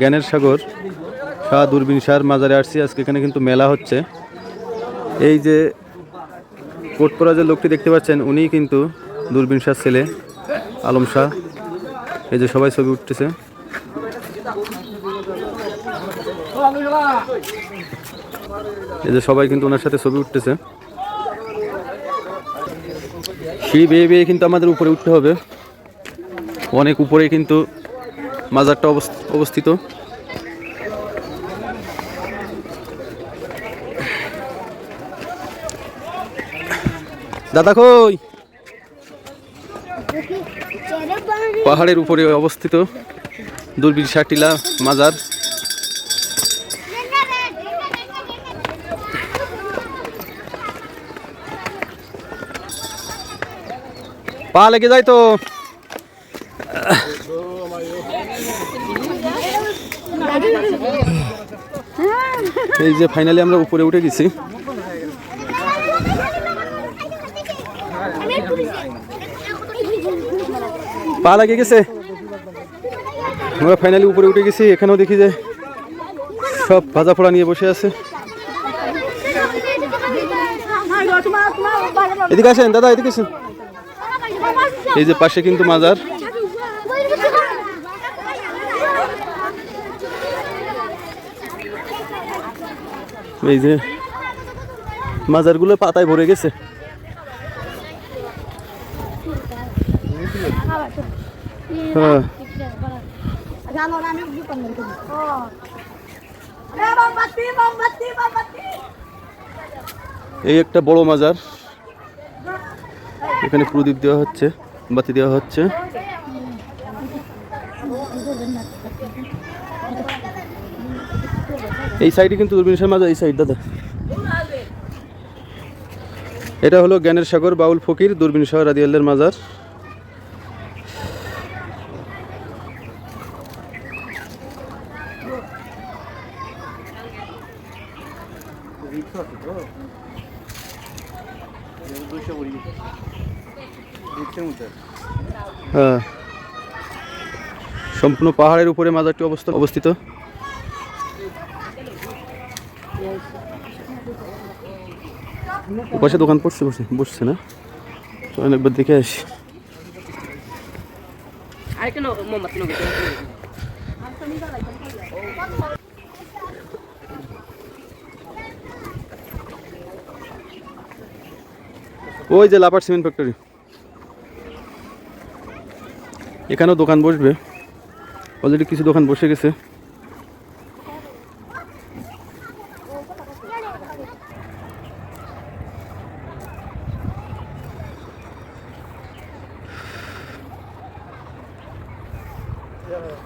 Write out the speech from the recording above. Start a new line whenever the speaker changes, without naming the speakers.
জ্ঞানের সাগর, শাহ দূরবীন শাহর মাজারে আসছি। আজকে এখানে কিন্তু মেলা হচ্ছে। এই যে কোট পরা যে লোকটি দেখতে পাচ্ছেন, উনি কিন্তু দূরবীন শাহর ছেলে, আলম শাহ। এই যে সবাই ছবি উঠতেছে। এই যে সবাই কিন্তু ওনার সাথে ছবি উঠতেছে। সিঁড়ি বেয়ে বেয়ে কিন্তু আমাদের উপরে উঠতে হবে। অনেক উপরে কিন্তু মাজারটা অবস- অবস্থিত। দাদা কই? পাহাড়ের উপরে অবস্থিত। দূরবীর শাটিলা মাজার। পা লেগে যায় তো। এই যে ফাইনালি আমরা উপরে উঠে গেছি। পা লেগে গেছে। আমরা ফাইনালি উপরে উঠে গেছি, এখানেও দেখি যে সব ভাজা ফোড়া নিয়ে বসে আছে। এদিকে আসেন, দাদা, এদিকে আসেন। এই যে পাশে কিন্তু মাজার। এই যে মাজারগুলো পাতায় ভরে গেছে। হ্যাঁ। এই একটা বড় মাজার। এখানে প্রদীপ দেওয়া হচ্ছে, বাতি দেওয়া হচ্ছে। এই সাইডে কিন্তু দুর্বিনসার মাজার এই সাইড, দাদা। এটা হলো জ্ঞানের সাগর, বাউল ফকির, দূরবীন শাহ রাদিয়াল্লার মাজার। হ্যাঁ। সম্পূর্ণ পাহাড়ের উপরে মাজারটি অবস্থা অবস্থিত। পাশে দোকান পড়ছে বসে বসছে না। চলেন একবার দেখে আসি। ওই যে লাপার সিমেন্ট ফ্যাক্টরি এখানেও দোকান বসবে। অলরেডি কিছু দোকান বসে গেছে। Evet.